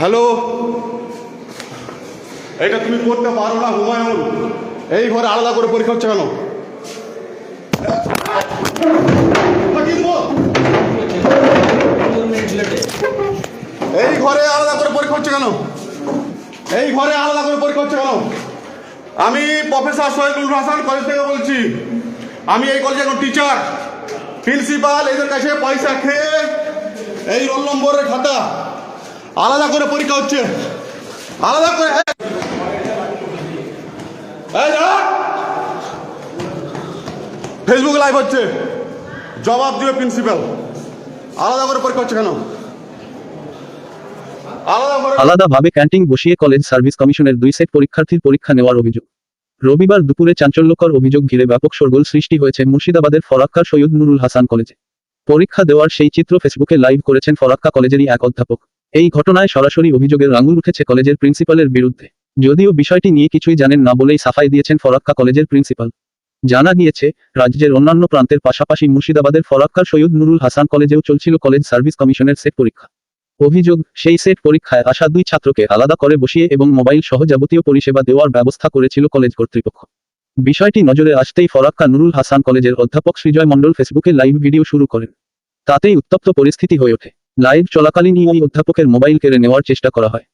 Hello? এটা তুমি করতে পারো না, হুমায়ুন। এই ঘরে আলাদা করে পরীক্ষা হচ্ছে কেন? এই ঘরে আলাদা করে পরীক্ষা হচ্ছে কেন? এই ঘরে আলাদা করে পরীক্ষা হচ্ছে কেন? আমি প্রফেসর সৈয়দুল হাসান কলেজ থেকে বলছি। আমি এই কলেজে এখন টিচার প্রিন্সিপাল এদের কাছে পয়সা খেয়ে এই রোল নম্বরের খাতা আলাদা করে পরীক্ষা হচ্ছে। আলাদা করে ফেসবুক লাইভ হচ্ছে। জবাব দিবে প্রিন্সিপাল আলাদা করে পরীক্ষা হচ্ছে কেন? আলাদাভাবে ক্যান্টিন বসিয়ে কলেজ সার্ভিস কমিশনের দুই সেট পরীক্ষার্থীর পরীক্ষা নেওয়ার অভিযোগ। রবিবার দুপুরে চাঞ্চল্যকর অভিযোগ ঘিরে ব্যাপক শোরগোল সৃষ্টি হয়েছে মুর্শিদাবাদের ফরাক্কার সৈয়দ নুরুল হাসান কলেজে। পরীক্ষা দেওয়ার সেই চিত্র ফেসবুকে লাইভ করেছেন ফরাক্কা কলেজেরই এক অধ্যাপক। এই ঘটনায় সরাসরি অভিযোগের আঙুল উঠেছে কলেজের প্রিন্সিপালের বিরুদ্ধে। যদিও বিষয়টি নিয়ে কিছুই জানেন না বলেই সাফাই দিয়েছেন ফরাক্কা কলেজের প্রিন্সিপাল। জানা গিয়েছে, রাজ্যের অন্যান্য প্রান্তের পাশাপাশি মুর্শিদাবাদের ফরাক্কার সৈয়দ নুরুল হাসান কলেজেও চলছিল কলেজ সার্ভিস কমিশনের সেট পরীক্ষা। অভিযোগ, সেই সেট পরীক্ষায় আসা দুই ছাত্রকে আলাদা করে বসিয়ে এবং মোবাইল সহ যাবতীয় পরিষেবা দেওয়ার ব্যবস্থা করেছিল কলেজ কর্তৃপক্ষ। বিষয়টি নজরে আসতেই ফরাক্কা নুরুল হাসান কলেজের অধ্যাপক সৃজয় মণ্ডল ফেসবুকে লাইভ ভিডিও শুরু করেন। তাতেই উত্তপ্ত পরিস্থিতি হয়ে ওঠে। লাইভ চলাকালীনই ওই অধ্যাপকের মোবাইল কেড়ে নেওয়ার চেষ্টা করা হয়।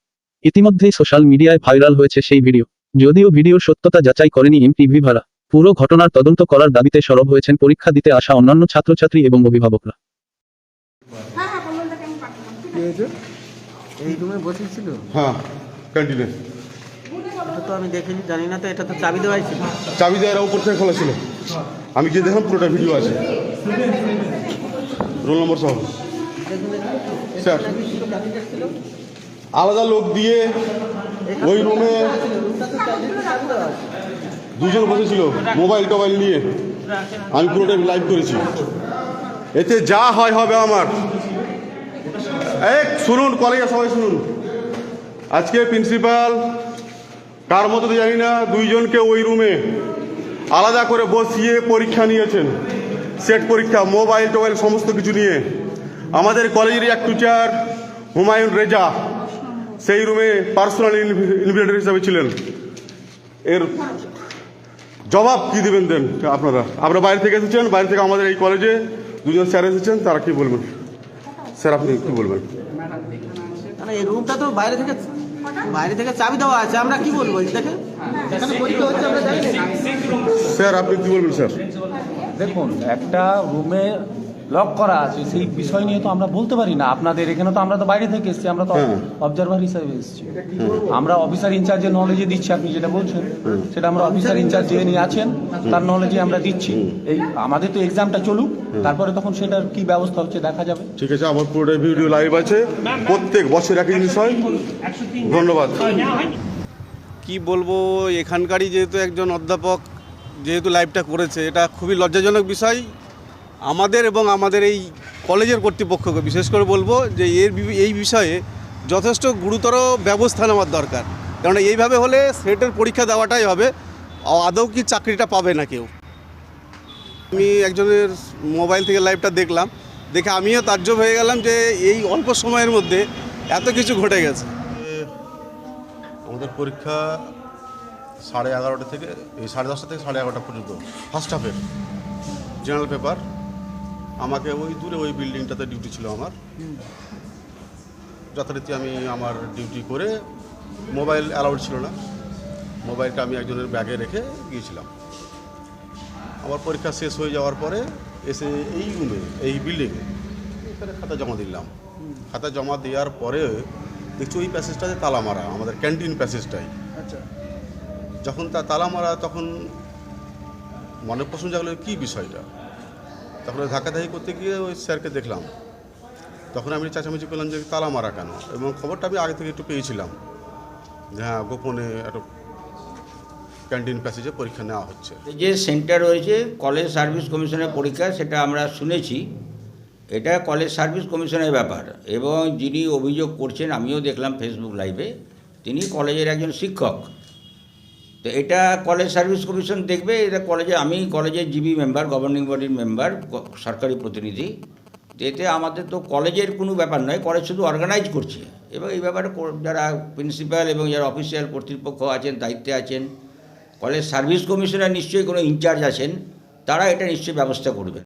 ইতিমধ্যেই সোশ্যাল মিডিয়ায় ভাইরাল হয়েছে সেই ভিডিও। যদিও ভিডিওর সত্যতা যাচাই করেনি এমটিভি ভাড়া। পুরো ঘটনার তদন্ত করার দাবিতে সরব হয়েছেন পরীক্ষা দিতে আসা অন্যান্য ছাত্রছাত্রী এবং অভিভাবকরা। হ্যাঁ হ্যাঁ তো আমি দেখিনি, জানি না তো, এটা তো চাবি দেওয়াই চাবি দেওয়ার উপর থেকে খোলা ছিল। আমি গিয়ে দেখলাম পুরোটা ভিডিও আছে। রোল নম্বর সহ। স্যার। আলাদা লোক দিয়ে ওই রুমে দুজন বসেছিল, মোবাইল টোবাইল নিয়ে। আমি পুরোটা লাইভ করেছি। এতে যা হয় হবে আমার। এই, শুনুন কলেজে সবাই শুনুন। আজকে প্রিন্সিপাল কার মতো জানি না, দুইজনকে ওই রুমে আলাদা করে বসিয়ে পরীক্ষা নিয়েছেন। সেট পরীক্ষা, মোবাইল টোবাইল সমস্ত কিছু নিয়ে। আমাদের কলেজেরই এক টিচার, হুমায়ুন রেজা, সেই রুমে পার্সোনাল ইনভিটেটর হিসাবে ছিলেন। এর জবাব কি দেবেন দেন আপনারা? আপনারা বাইরে থেকে এসেছেন, বাইরে থেকে আমাদের এই কলেজে দুজন স্যার এসেছেন, তারা কি বলবেন? স্যার, আপনি কি বলবেন? এই রুমটা তো বাইরে থেকে বাইরে থেকে চাবি দেওয়া আছে আমরা কি বলব? দেখেন স্যার আপনি কি বলবেন স্যার? দেখুন একটা রুমে লক করা আছে সেই বিষয় নিয়ে তো আমরা বলতে পারি না। আপনাদের এখানে তো আমরা তো বাইরে থেকে এসেছি আমরা তো। অবজারভার হিসাবে এসেছি। আমরা অফিসার ইনচার্জের নলেজে দিচ্ছি আপনি যেটা বলছেন। সেটা আমরা অফিসার ইনচার্জ যে নিয়ে আছেন তার নলেজে আমরা দিচ্ছি। এই আমাদের তো এক্সামটা চলুক তারপরে তখন সেটার কি ব্যবস্থা হচ্ছে দেখা যাবে। ঠিক আছে আমার পুরোটা ভিডিও লাইভ আছে। প্রত্যেক বছর একই জিনিস হয়। ধন্যবাদ। কি বলব এখানকারই যেহেতু একজন অধ্যাপক যেহেতু লাইভটা করেছে এটা খুবই লজ্জাজনক বিষয়। আমাদের এবং আমাদের এই কলেজের কর্তৃপক্ষকে, বিশেষ করে বলব যে এর এই বিষয়ে যথেষ্ট গুরুতর ব্যবস্থা নেওয়ার দরকার। কারণ এইভাবে হলে সেটের পরীক্ষা দেওয়াটাই হবে আদৌ কি চাকরিটা পাবে না কেউ। আমি একজনের মোবাইল থেকে লাইভটা দেখলাম, দেখে আমিও তাজ্জব হয়ে গেলাম যে এই অল্প সময়ের মধ্যে এত কিছু ঘটে গেছে। আমাদের পরীক্ষা সাড়ে এগারোটা থেকে, এই সাড়ে দশটা থেকে সাড়ে এগারোটা পর্যন্ত ফার্স্ট হাফের জেনারেল পেপার আমাকে ওই দূরে ওই বিল্ডিংটাতে ডিউটি ছিল আমার। যথারীতি আমি আমার ডিউটি করে মোবাইল অ্যালাউড ছিল না। মোবাইলটা আমি একজনের ব্যাগে রেখে গিয়েছিলাম। আমার পরীক্ষা শেষ হয়ে যাওয়ার পরে এসে এই রুমে এই বিল্ডিংয়ে এখানে খাতা জমা দিলাম। খাতা জমা দেওয়ার পরে দেখছি ওই প্যাসেজটাতে তালা মারা আমাদের ক্যান্টিন প্যাসেজটাই আচ্ছা। যখন তা তালা মারা তখন মনে প্রশ্ন জাগলো কী বিষয়টা? তখন ওই ধাক্কাধাক্কি করতে গিয়ে ওই স্যারকে দেখলাম। তখন আমি চেঁচামেচি করলাম যে তালা মারা কেন? এবং খবরটা আমি আগে থেকে একটু পেয়েছিলাম। হ্যাঁ গোপনে একটা ক্যান্টিন প্যাসেজে পরীক্ষা নেওয়া হচ্ছে। যে সেন্টার রয়েছে, কলেজ সার্ভিস কমিশনের পরীক্ষা, সেটা আমরা শুনেছি। এটা কলেজ সার্ভিস কমিশনের ব্যাপার। এবং যিনি অভিযোগ করছেন, আমিও দেখলাম ফেসবুক লাইভে তিনি কলেজের একজন শিক্ষক। তো এটা কলেজ সার্ভিস কমিশন দেখবে, এটা কলেজে আমি কলেজের জিবি মেম্বার গভর্নিং বডির মেম্বার সরকারি প্রতিনিধি। এতে আমাদের তো কলেজের কোনো ব্যাপার নয় কলেজ শুধু অর্গানাইজ করছে। এবং এই ব্যাপারে যারা প্রিন্সিপাল এবং যারা অফিসিয়াল কর্তৃপক্ষ আছেন, দায়িত্বে আছেন কলেজ সার্ভিস কমিশনার নিশ্চয়ই কোনো ইনচার্জ আছেন, তারা এটা নিশ্চয়ই ব্যবস্থা করবেন